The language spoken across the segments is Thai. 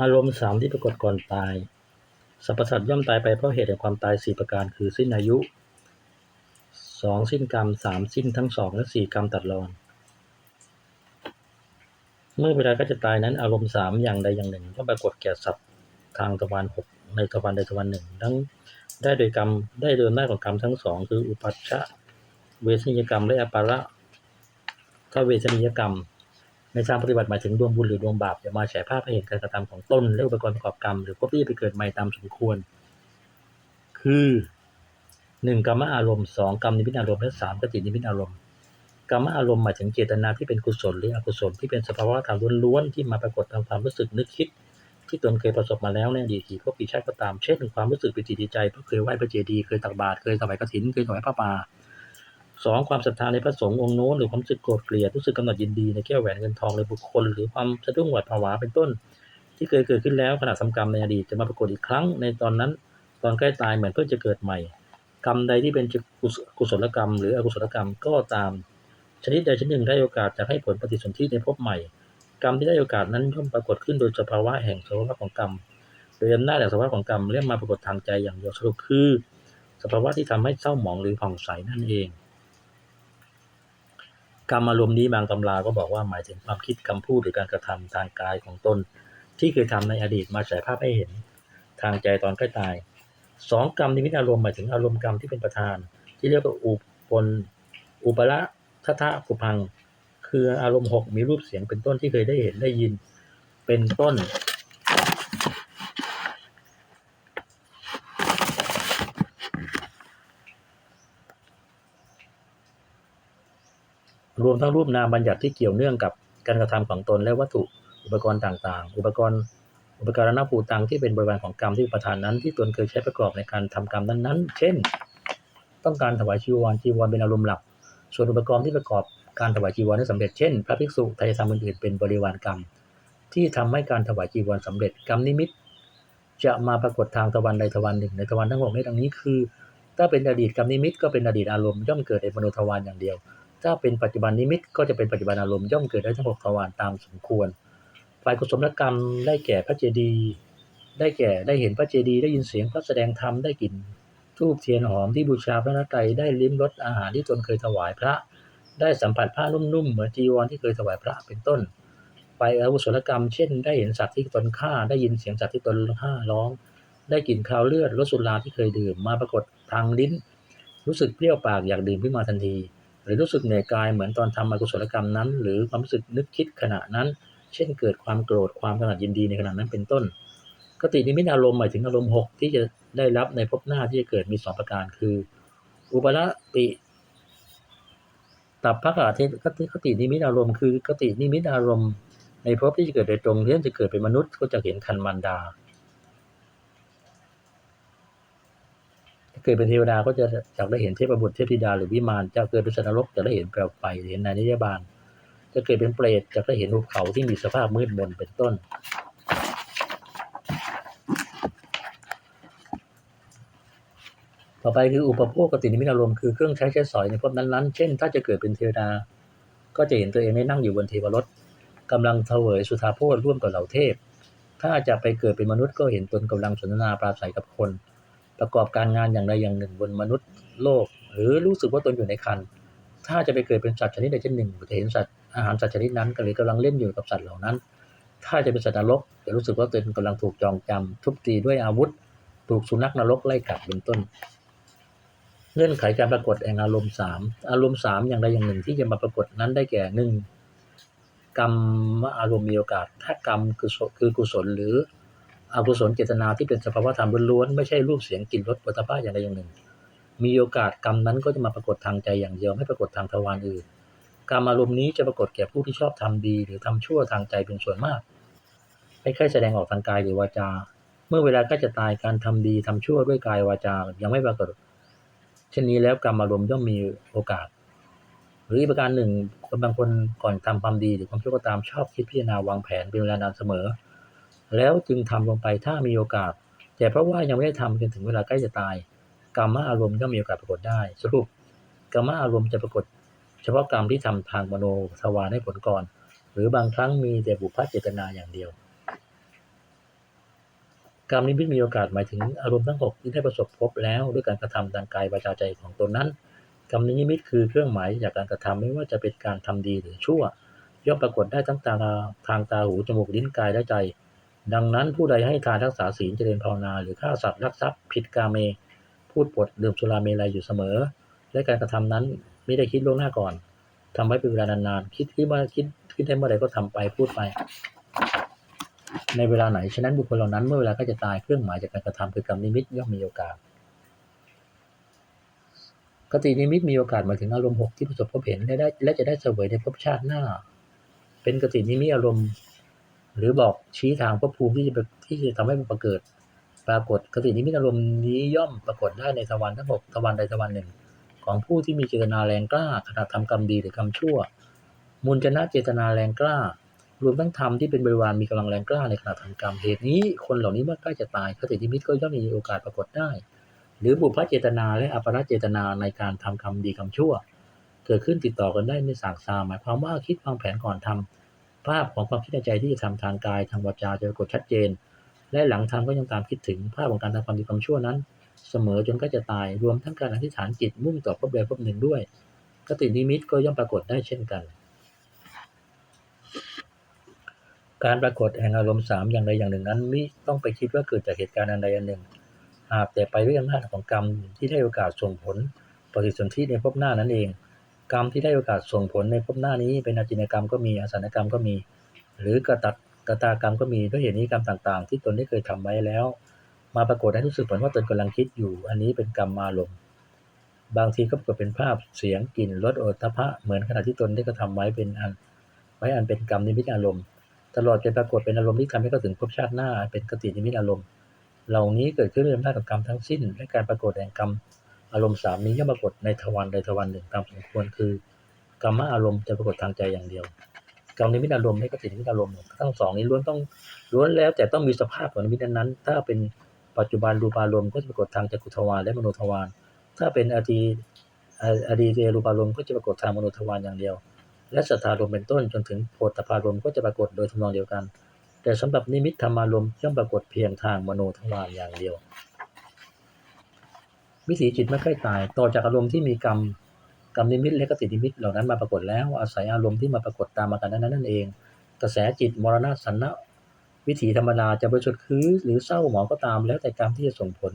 อารมณ์สามที่ปรากฏก่อนตาย สรรพสัตว์ย่อมตายไปเพราะเหตุแห่งความตายสี่ประการคือสิ้นอายุสองสิ้นกรรมสามสิ้นทั้งสองและสี่กรรมตัดรอน เมื่อเวลาก็จะตายนั้นอารมณ์สามอย่างใดอย่างหนึ่งก็ปรากฏแก่สัตว์ทางตะวันหกในตะวันใดตะวันหนึ่งทั้งได้โดยกรรมได้โดยอำนาของกรรมทั้งสองคืออุปัชชะเวสนิยกรรมและอปาระถ้าเวสนิยกรรม ในทางปฏิบัติหมายถึงดวงบุญหรือดวงบาปจะมาแฉภาพให้เห็นการกระทำของตนและอุปกรณ์ประกอบกรรม หรือพบที่ไปเกิดใหม่ตามสมควร คือหนึ่งกรรมอารมณ์สองกรรมนิมิตอารมณ์และสามกตินิมิตอารมณ์กรรมอารมณ์หมายถึงเจตนาที่เป็นกุศลหรืออกุศลที่เป็นสภาวะธรรมล้วนๆที่มาปรากฏตามความรู้สึกนึกคิด ที่ตนเคยประสบมาแล้วในอดีตกี่พบกี่ชาติก็ตามเช่นความรู้สึกปิติดีใจเพราะเคยไหว้พระเจดีย์เคยตักบาตรเคยถวายกฐินเคยถวายผ้าป่า สองความศรัทธาในพระสงฆ์องค์โน้นหรือความสึกโกรธเกลียดรู้สึกกำหนดยินดีในแก้วแหวนเงินทองในบุคคล หรือความสะดุ้งหวาดผวาเป็นต้น ที่เคยเกิดขึ้นแล้วขณะทำกรรมในอดีตจะมาปรากฏอีกครั้งในตอนนั้น ตอนใกล้ตายเหมือนเพื่อจะเกิดใหม่ กรรมใดที่เป็นกุศลกรรม หรืออกุศลกรรมก็ตาม ชนิดใดชนิดหนึ่งได้โอกาสจะให้ผลปฏิสนธิในภพใหม่ กรรมที่ได้โอกาสนั้นย่อมปรากฏขึ้นโดยสภาวะแห่งสภาวะของกรรมโดยอำนาจแห่งสภาวะของกรรมเรียกมาปรากฏทางใจอย่างเดียวสรุปคือสภาวะที่ทำให้เศร้าหมองหรือผ่องใสนั่นเอง กรรมอารมณ์นี้บางตำราก็บอกว่าหมายถึงความคิดคำพูดหรือการกระทำทางกายของตน ที่เคยทำในอดีตมาฉายภาพให้เห็น ทางใจตอนใกล้ตายสองกรรมนิมิตอารมณ์หมายถึงอารมณ์กรรมที่เป็นประธาน ที่เรียกว่าอุปนอุปละทัทะกุพัง คืออารมณ์หกมีรูปเสียงเป็นต้นที่เคยได้เห็นได้ยิน เป็นต้น รวมทั้งรูปนามบัญญัติที่เกี่ยวเนื่องกับการกระทำของตนและวัตถุอุปกรณ์ต่างๆ อุปกรณ์อุปการณภูตังที่เป็นบริวารของกรรมที่ประทานนั้น ที่ตนเคยใช้ประกอบในการทำกรรมนั้นๆ เช่น ต้องการถวายชีวรจีวรเป็นอารมณ์หลัก ส่วนอุปกรณ์ที่ประกอบการถวายจีวรให้สำเร็จเช่น พระภิกษุทายธรรมอื่นๆเป็นบริวารกรรม ที่ทำให้การถวายจีวรสำเร็จกรรมนิมิต จะมาปรากฏทางตะวันใดตะวันหนึ่งในตะวันทั้งหกนี้ดังนี้คือ ถ้าเป็นอดีตกรรมนิมิตก็เป็นอดีตอารมณ์ย่อมเกิดในมโนทวารอย่างเดียว ถ้าเป็นปัจจุบันนิมิตก็จะเป็นปัจจุบันอารมณ์ย่อมเกิดได้ทั้งหกทวารตามสมควร ฝ่ายกุศลกรรมได้แก่พระเจดีย์ได้แก่ได้เห็นพระเจดีย์ได้ยินเสียงพระแสดงธรรมได้กลิ่นทูบเทียนหอมที่บูชาพระนัตไตรได้ลิ้มรสอาหารที่ตนเคยถวายพระ ได้สัมผัสผ้านุ่มๆเหมือนจีวรที่เคยถวายพระเป็นต้นฝ่ายอกุศลกรรม เช่น ได้เห็นสัตว์ที่ตนฆ่า ได้ยินเสียงสัตว์ที่ตนฆ่าร้อง ได้กลิ่นคาวเลือดรสสุราที่เคยดื่มมาปรากฏทางลิ้น รู้สึกเปรี้ยวปากอยากดื่มขึ้นมาทันที หรือรู้สึกเหนื่อยกายเหมือนตอนทำอกุศลกรรมนั้น หรือความรู้สึกนึกคิดขณะนั้น เช่นเกิดความโกรธความกำหนัดยินดีในขณะนั้นเป็นต้นกตินิมิตอารมณ์หมายถึงอารมณ์หกที่จะได้รับในภพหน้าที่จะเกิดมีสองประการคือ อุปละติตับพระกาเทศกตินิมิตอารมณ์คือกตินิมิตอารมณ์ในภพที่จะเกิดโดยตรงเช่นจะเกิดเป็นมนุษย์ก็จะเห็นคันมันดาถ้า เกิดเป็นเทวดาก็จะอยากได้เห็นเทพบุตรเทพธิดาหรือวิมานจะเกิดเป็นสนรกจะได้เห็นแปลวไฟเห็นนายนิยบาลจะเกิดเป็นเปรตจะได้เห็นภูเขาที่มีสภาพมืดมนเป็นต้น ต่อไปคืออุปโภคกตินิมิตอารมณ์คือเครื่องใช้ใช้สอยในภพนั้นๆ เช่น ถ้าจะเกิดเป็นเทวดา ก็จะเห็นตัวเองได้นั่งอยู่บนเทวรถกำลังเถวยสุธาโพธร่วมกับเหล่าเทพ ถ้าจะไปเกิดเป็นมนุษย์ก็เห็นตนกำลังสนทนาปราศัยกับคน ประกอบการงานอย่างใดอย่างหนึ่งบนมนุษย์โลก หรือรู้สึกว่าตนอยู่ในคันถ้าจะไปเกิดเป็นสัตว์ชนิดใดชนิดหนึ่งจะเห็นสัตว์อาหารสัตว์ชนิดนั้นก็เลยกำลังเล่นอยู่กับสัตว์เหล่านั้น ถ้าจะเป็นสัตว์นรกจะรู้สึกว่าตนกำลังถูกจองจำทุบตีด้วยอาวุธ ถูกสุนัขนรกไล่กัดเป็นต้น เงื่อนไขการปรากฏแห่งอารมณ์สามอารมณ์สามอย่างใดอย่างหนึ่งที่จะมาปรากฏนั้นได้แก่หนึ่งกรรมอารมณ์มีโอกาส ถ้ากรรมคือคือกุศลหรือ อกุศลเจตนาที่เป็นสภาวะธรรมล้วนๆไม่ใช่รูปเสียงกลิ่นรสปัตภะอย่างใดอย่างหนึ่ง มีโอกาสกรรมนั้นก็จะมาปรากฏทางใจอย่างเดียวไม่ปรากฏทางทวารอื่นกรรมอารมณ์นี้จะปรากฏแก่ผู้ที่ชอบทำดี หรือทำชั่วทางใจเป็นส่วนมากไม่ค่อยแสดงออกทางกายหรือวาจา เมื่อเวลาใกล้จะตายการทำดีทำชั่วด้วยกายวาจายังไม่ปรากฏเช่นนี้แล้วกรรมอารมณ์ย่อมมีโอกาส หรืออีกประการหนึ่งคนบางคนก่อนทำความดีหรือความชั่วก็ตามชอบคิดพิจารณาวางแผนเป็นเวลานานเสมอ แล้วจึงทำลงไปถ้ามีโอกาส แต่เพราะว่ายังไม่ได้ทำจนถึงเวลาใกล้จะตายกรรมอารมณ์ย่อมมีโอกาสปรากฏได้สรุปกรรมอารมณ์จะปรากฏ เฉพาะกรรมที่ทำทางมโนทวารให้ผลก่อน หรือบางครั้งมีแต่บุพเพเจตนาอย่างเดียว กรรมนิมิตมีโอกาสหมายถึงอารมณ์ทั้งหกที่ได้ประสบพบแล้วด้วยการกระทำทางกายวาจาใจของตนนั้นกรรมนิมิตคือเครื่องหมายจากการกระทำไม่ว่าจะเป็นการทำดีหรือชั่ว ย่อมปรากฏได้ทั้งตาทางตาหูจมูกลิ้นกายและใจ ดังนั้นผู้ใดให้ทานรักษาศีลเจริญภาวนา หรือฆ่าสัตว์รักทรัพย์ผิดกาเม พูดปดดื่มสุราเมลัยอยู่เสมอ และการกระทำนั้นไม่ได้คิดล่วงหน้าก่อนทำไว้เป็นเวลานานๆคิดที่เมื่อคิดคิดได้เมื่อใดก็ทำไปพูดไป ในเวลาไหนฉะนั้นบุคคลเหล่านั้นเมื่อเวลาก็จะตายเครื่องหมายจากการกระทำคือกรรมนิมิตย่อมมีโอกาสกตินิมิตมีโอกาสหมายถึงอารมณ์หกที่ประสบพบเห็นและได้และจะได้เสวยในภพชาติหน้า เป็นกตินิมิตอารมณ์ หรือบอกชี้ทางภพภูมิที่จะที่จะทำให้มันประเกิดปรากฏกตินิมิตอารมณ์นี้ย่อมปรากฏได้ในทวารค์ทั้งหกทวารค์ใดทวารค์หนึ่ง ของผู้ที่มีเจตนาแรงกล้าขณะทำกรรมดีหรือกรรมชั่ว มุนจนะเจตนาแรงกล้า รวมทั้งธรรมที่เป็นบริวารมีกำลังแรงกล้าในขณะทำกรรมเหตุนี้ คนเหล่านี้เมื่อใกล้จะตายคตินิมิตก็ย่อมมีโอกาสปรากฏได้ หรือบุพเจตนาและอปรเจตนาในการทำกรรมดีกรรมชั่ว เกิดขึ้นติดต่อกันได้ในสากซาหมายความว่าคิดวางแผนก่อนทำ ภาพของความคิดในใจที่จะทำทางกายทางวาจาจะปรากฏชัดเจน และหลังทำก็ยังตามคิดถึงภาพของการทำความดีความชั่วนั้น เสมอจนก็จะตายรวมทั้งการอธิษฐานจิตมุ่งต่อภพใดภพหนึ่งด้วยกตินิมิตก็ย่อมปรากฏได้เช่นกัน การปรากฏแห่งอารมณ์สามอย่างใดอย่างหนึ่งนั้นมิต้องไปคิดว่าเกิดจากเหตุการณ์อันใดอันหนึ่งหากแต่ไปด้วยอำนาจของกรรมที่ได้โอกาสส่งผลปฏิสนธิในภพหน้านั้นเอง กรรมที่ได้โอกาสส่งผลในภพหน้านี้ เป็นอาจินกรรมก็มีอาสันกรรมก็มี หรือกระตัดกระตากรรมก็มีด้วยเหตุนี้กรรมต่างๆ ที่ตนได้เคยทำไว้แล้ว มาปรากฏให้รู้สึกเหมือนว่าตนกำลังคิดอยู่ อันนี้เป็นกรรมมาลมณ์บางทีก็ปรากฏเป็นภาพเสียงกลิ่นรสโอทพะเหมือนขณะที่ตนได้กระทำไว้เป็นอันไว้อันเป็นกรรมนิมิตอารมณ์ ตลอดจนปรากฏเป็นอารมณ์ที่ทำให้เขาถึงภพชาติหน้าเป็นกตินิมิตอารมณ์ เหล่านี้เกิดขึ้นด้วยอำนาจของกรรมทั้งสิ้น และการปรากฏแห่งกรรม อารมณ์สามนี้ย่อมปรากฏในทวารใดทวารหนึ่งตามสมควรคือกรรมอารมณ์จะปรากฏทางใจอย่างเดียวกรรมนิมิตอารมณ์และกตินิมิตอารมณ์ทั้งสองนี้ล้วนต้องล้วนแล้วแต่ต้องมีสภาพของนิมิตนั้น ถ้าเป็นปัจจุบันรูปารมณ์ก็จะปรากฏทางจักรุทวารและมโนทวารถ้าเป็นอดีอดีเตรูปารมณ์ก็จะปรากฏทางมโนทวารอย่างเดียว และสัทธารมณ์เป็นต้นจนถึงโพธพารมณ์ก็จะปรากฏโดยทำนองเดียวกัน แต่สำหรับนิมิตธรรมารมณ์ย่อมปรากฏเพียงทางมโนทวารอย่างเดียว วิถีจิตไม่ใกล้ตายต่อจากอารมณ์ที่มีกรรมกรรมนิมิตและกตินิมิตเหล่านั้นมาปรากฏแล้วอาศัยอารมณ์ที่มาปรากฏตามมากันนั้นนั่นเอง กระแสจิตมรณะสันนะวิถีธรรมดาจะบริสุทธิ์คือหรือเศร้าหมองก็ตามแล้วแต่กรรมที่จะส่งผล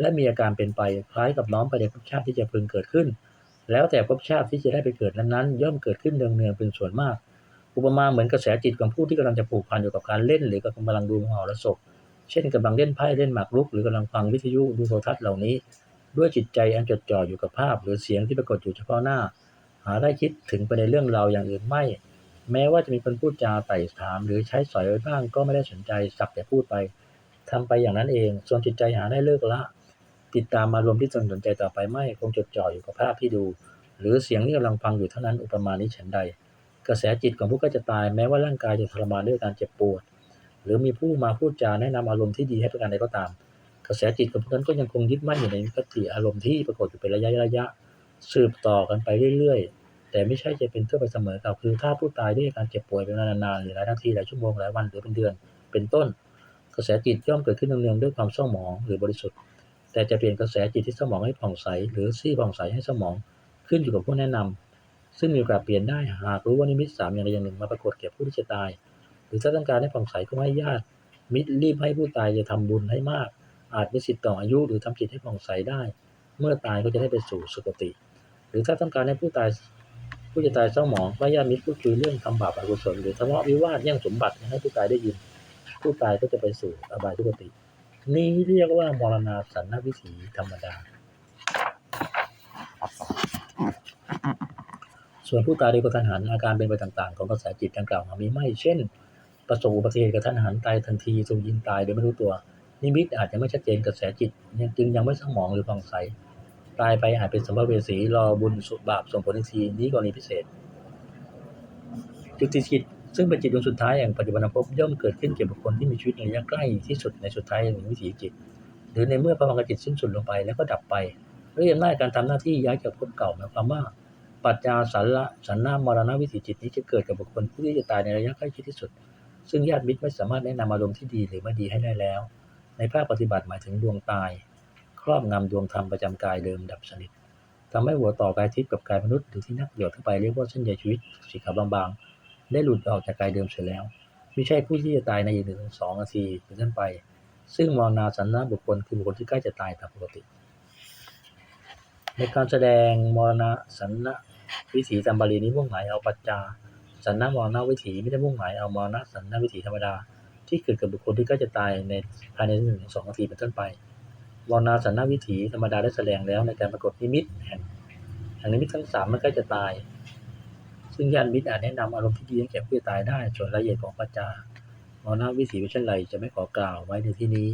และมีอาการเป็นไปคล้ายกับน้อมไปในภพชาติที่จะพึงเกิดขึ้น แล้วแต่ภพชาติที่จะได้ไปเกิดนั้นๆย่อมเกิดขึ้นเนืองๆเป็นส่วนมาก อุปมาเหมือนกระแสจิตของผู้ที่กำลังจะผูกพันอยู่กับการเล่น หรือกำลังดูมหรสพเช่นกำลังเล่นไพ่เล่นหมากรุก หรือกำลังฟังวิทยุดูโทรทัศน์เหล่านี้ ด้วยจิตใจอันจดจ่ออยู่กับภาพ หรือเสียงที่ปรากฏอยู่เฉพาะหน้า หาได้คิดถึงไปในเรื่องราวอย่างอื่นไม่ แม้ว่าจะมีคนพูดจาไต่ถาม หรือใช้สอยไว้บ้างก็ไม่ได้สนใจสักแต่พูดไปทำไปอย่างนั้นเอง ส่วนจิตใจหาได้เลิกละ ติดตามอารมณ์ที่สนใจต่อไปไม่คงจดจ่ออยู่กับภาพที่ดู หรือเสียงที่กำลังฟังอยู่เท่านั้นอุปมานี้ฉันใด กระแสจิตของผู้ใกล้จะตายแม้ว่าร่างกายจะทรมานด้วยการเจ็บปวด หรือมีผู้มาพูดจาแนะนำอารมณ์ที่ดีให้ประการใดก็ตาม ระแสจิตของนั้นก็ยังคงยึดมั่นอยู่ในกติอารมณ์ที่ปรากฏอยู่เป็นระยะระยะ สืบต่อกันไปเรื่อยๆ แต่ไม่ใช่จะเป็นเพื่อไปเสมอกับคือถ้าผู้ตายได้การเจ็บป่วยเป็นนานๆหรือหลายนาทีหลายชั่วโมงหลายวันหรือเป็นเดือน เป็นต้น กระแสจิตย่อมเกิดขึ้นเนืองๆด้วยความเศร้าหมองหรือบริสุทธิ์ แต่จะเปลี่ยนกระแสจิตที่เศร้าหมองให้ผ่องใส หรือซี่ผ่องใสให้เศร้าหมองขึ้นอยู่กับผู้แนะนำซึ่งมีโอกาสเปลี่ยนได้หากรู้ว่านิมิตสามอย่างใดอย่างหนึ่งมาปรากฏแก่ผู้ที่จะตาย หรือถ้าต้องการให้ผ่องใสก็ให้ญาติมิตรรีบให้ผู้ตายจะทำบุญให้มาก อาจมีสิทธิ์ต่ออายุหรือทำจิตให้ผ่องใสได้ เมื่อตายก็จะได้ไปสู่สุคติ หรือถ้าต้องการให้ผู้ตายผู้จะตายเศร้าหมองก็ญาติมิตรพูดคุยเรื่องทำบาปอกุศลหรือทะเลาะวิวาทแย่งสมบัติให้ผู้ตายได้ยิน ผู้ตายก็จะไปสู่อบายทุกติ นี้เรียกว่ามรณาสันนวิถีธรรมดา ส่วนผู้ตายโดยกระทันหันอาการเป็นไปต่างๆ ของกระแสจิตดังกล่าวมีไม่ เช่น ประสบอุบัติเหตุกระทันหันตายทันทีถูกยิงตายโดยไม่รู้ตัว นิมิตอาจจะไม่ชัดเจนกระแสจิตยังจึงยังไม่สมองหรือผ่องใสตายไปอาจเป็นสัมภเวสีรอบุญสุบาปส่งผลทันทีนี้กรณีพิเศษ จุติจิตซึ่งเป็นจิตดวงสุดท้ายแห่างปัจจุบันภพย่อมเกิดขึ้นเกี่ยวกับคนที่มีชีวิตในระยะใกล้ที่สุดในสุดท้ายแห่งวิถีจิต หรือในเมื่อพลังจิตสิ้นสุดลงไปแล้วก็ดับไปด้วยอำนาจการทำหน้าที่ย้ายจากภพเก่าหมายความว่า ปัจจาสันละสันนามรณวิถีจิตนี้จะเกิดกับบุคคลผู้ที่จะตายในระยะใกล้ชิดที่สุด ซึ่งญาติมิตรไม่สามารถแนะนำอารมณ์ที่ดีหรือไม่ดีให้ได้แล้ว ในภาคปฏิบัติหมายถึงดวงตาย ครอบงำดวงธรรมประจำกายเดิมดับสนิททำให้หัวต่อกายทิพย์กับกายมนุษย์หรือที่นักประโยชน์ทั่วไปเรียกว่าเส้นใยชีวิตสีขาวบางๆ ได้หลุดออกจากกายเดิมเสียแล้ว ไม่ใช่ผู้ที่จะตายในอีกหนึ่งถึงสองนาทีเป็นต้นไป ซึ่งมรณาสันนะบุคคลคือบุคคลที่ใกล้จะตายตามปกติ ในการแสดงมรณะสันนะวิถีตามบาลีนี้มุ่งหมายเอาปัจจาสันนะมรณะวิถีไม่ได้มุ่งหมายเอามรณะสันนะวิถีธรรมดา ที่เกิดกับบุคคลที่ใกล้จะตายในภายในหนึ่งสองนาทีเป็นต้นไปลอนาสันนวิถีธรรมดาได้แสดงแล้วในการปรากฏนิมิตแห่งแห่งนิมิตทั้งสามเมื่อใกล้จะตาย ซึ่งญาณมิตรอาจแนะนำอารมณ์ที่ดีให้แก่ผู้ตายได้ ส่วนรายละเอียดของปัจจาลอนาวิถีเป็นเช่นไรจะไม่ขอกล่าวไว้ในที่นี้